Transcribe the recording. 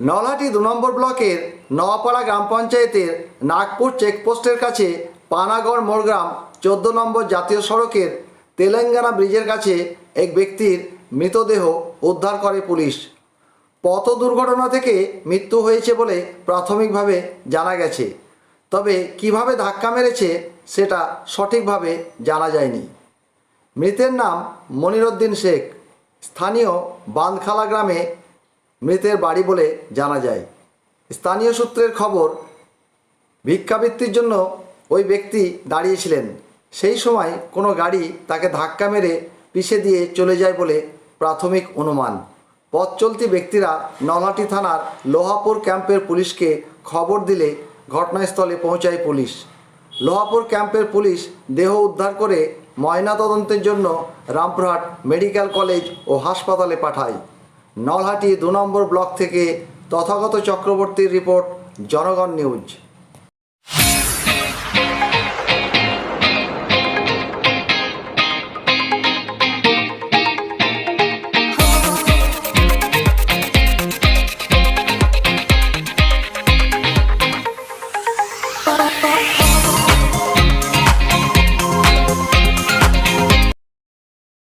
নলহাটি দু নম্বর ব্লকের নওয়াপাড়া গ্রাম পঞ্চায়েতের নাগপুর চেকপোস্টের কাছে পানাগড় মোড়গ্রাম চোদ্দ নম্বর জাতীয় সড়কের তেলেঙ্গানা ব্রিজের কাছে এক ব্যক্তির মৃতদেহ উদ্ধার করে পুলিশ। পথ দুর্ঘটনা থেকে মৃত্যু হয়েছে বলে প্রাথমিকভাবে জানা গেছে। তবে কীভাবে ধাক্কা মেরেছে সেটা সঠিকভাবে জানা যায়নি। মৃতের নাম মনিরুদ্দিন শেখ। স্থানীয় বাঁধখালা গ্রামে মৃতের বাড়ি বলে জানা যায়। স্থানীয় সূত্রের খবর, ভিক্ষাবৃত্তির জন্য ওই ব্যক্তি দাঁড়িয়েছিলেন। সেই সময় কোনো গাড়ি তাকে ধাক্কা মেরে পিষে দিয়ে চলে যায় বলে প্রাথমিক অনুমান। পথ চলতি ব্যক্তিরা নলহাটি থানার লোহাপুর ক্যাম্পের পুলিশকে খবর দিলে ঘটনাস্থলে পৌঁছায় পুলিশ। লোহাপুর ক্যাম্পের পুলিশ দেহ উদ্ধার করে ময়নাতদন্তের জন্য রামপুরহাট মেডিকেল কলেজ ও হাসপাতালে পাঠায়। নলহাটি দু নম্বর ব্লক থেকে তথাগত চক্রবর্তীর রিপোর্ট জনগণ নিউজ।